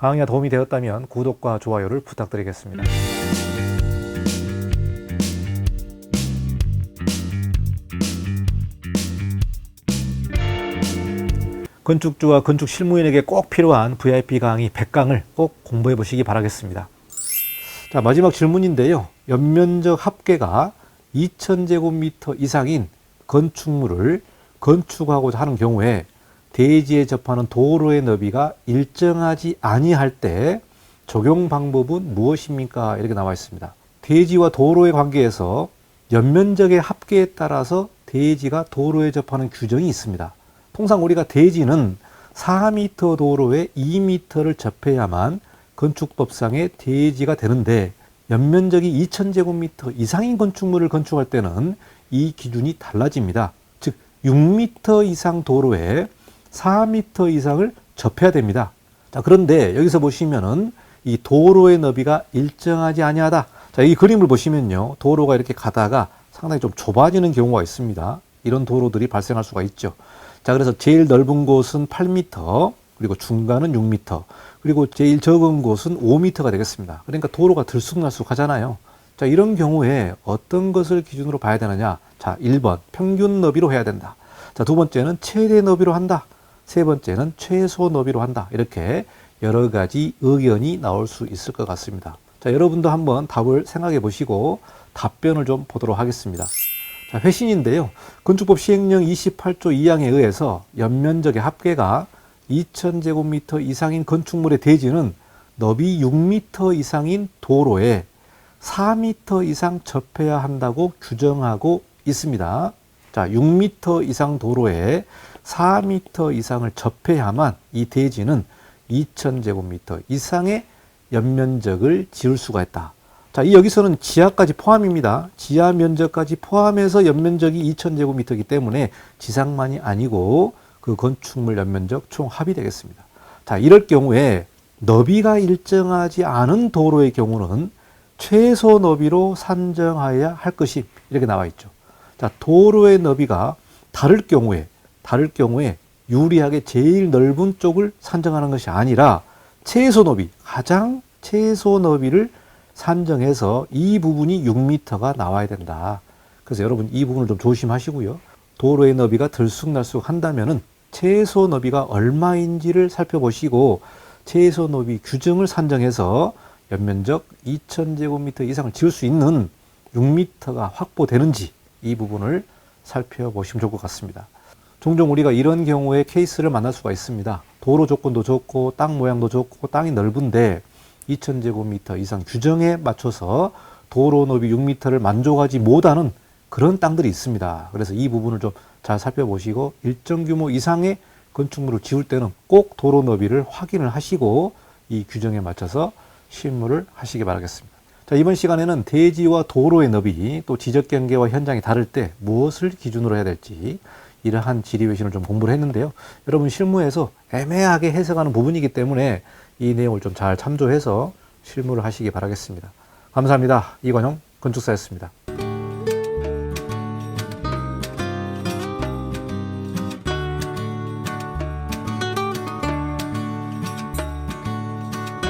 강의가 도움이 되었다면 구독과 좋아요를 부탁드리겠습니다. 건축주와 건축 실무인에게 꼭 필요한 VIP 강의 100강을 꼭 공부해 보시기 바라겠습니다. 자, 마지막 질문인데요. 연면적 합계가 2000제곱미터 이상인 건축물을 건축하고자 하는 경우에 대지에 접하는 도로의 너비가 일정하지 아니할 때 적용 방법은 무엇입니까? 이렇게 나와 있습니다. 대지와 도로의 관계에서 연면적의 합계에 따라서 대지가 도로에 접하는 규정이 있습니다. 통상 우리가 대지는 4m 도로에 2m를 접해야만 건축법상의 대지가 되는데 연면적이 2000제곱미터 이상인 건축물을 건축할 때는 이 기준이 달라집니다. 즉 6m 이상 도로에 4m 이상을 접해야 됩니다. 자, 그런데 여기서 보시면은 이 도로의 너비가 일정하지 아니하다. 자, 이 그림을 보시면요. 도로가 이렇게 가다가 상당히 좀 좁아지는 경우가 있습니다. 이런 도로들이 발생할 수가 있죠. 자, 그래서 제일 넓은 곳은 8m, 그리고 중간은 6m, 그리고 제일 적은 곳은 5m가 되겠습니다. 그러니까 도로가 들쑥날쑥 하잖아요. 자, 이런 경우에 어떤 것을 기준으로 봐야 되느냐? 자, 1번, 평균 너비로 해야 된다. 자, 두 번째는 최대 너비로 한다. 세 번째는 최소 너비로 한다. 이렇게 여러 가지 의견이 나올 수 있을 것 같습니다. 자, 여러분도 한번 답을 생각해 보시고 답변을 좀 보도록 하겠습니다. 자, 회신인데요. 건축법 시행령 28조 2항에 의해서 연면적의 합계가 2000제곱미터 이상인 건축물의 대지는 너비 6m 이상인 도로에 4m 이상 접해야 한다고 규정하고 있습니다. 자, 6m 이상 도로에 4m 이상을 접해야만 이 대지는 2000제곱미터 이상의 연면적을 지을 수가 있다. 자, 이 여기서는 지하까지 포함입니다. 지하 면적까지 포함해서 연면적이 2000제곱미터이기 때문에 지상만이 아니고 그 건축물 연면적 총 합이 되겠습니다. 자, 이럴 경우에 너비가 일정하지 않은 도로의 경우는 최소 너비로 산정하여야 할 것이 이렇게 나와 있죠. 자, 도로의 너비가 다를 경우에 다를 경우에 유리하게 제일 넓은 쪽을 산정하는 것이 아니라 최소 너비, 가장 최소 너비를 산정해서 이 부분이 6m가 나와야 된다. 그래서 여러분 이 부분을 좀 조심하시고요. 도로의 너비가 들쑥날쑥 한다면은 최소 너비가 얼마인지를 살펴보시고 최소 너비 규정을 산정해서 연면적 2000제곱미터 이상을 지을 수 있는 6m가 확보되는지 이 부분을 살펴보시면 좋을 것 같습니다. 종종 우리가 이런 경우에 케이스를 만날 수가 있습니다. 도로 조건도 좋고 땅 모양도 좋고 땅이 넓은데 2000제곱미터 이상 규정에 맞춰서 도로 너비 6m를 만족하지 못하는 그런 땅들이 있습니다. 그래서 이 부분을 좀 잘 살펴보시고 일정 규모 이상의 건축물을 지을 때는 꼭 도로 너비를 확인을 하시고 이 규정에 맞춰서 실무를 하시기 바라겠습니다. 자, 이번 시간에는 대지와 도로의 너비 또 지적 경계와 현장이 다를 때 무엇을 기준으로 해야 될지 이러한 지리외신을 좀 공부를 했는데요. 여러분 실무에서 애매하게 해석하는 부분이기 때문에 이 내용을 좀 잘 참조해서 실무를 하시기 바라겠습니다. 감사합니다. 이관용 건축사였습니다.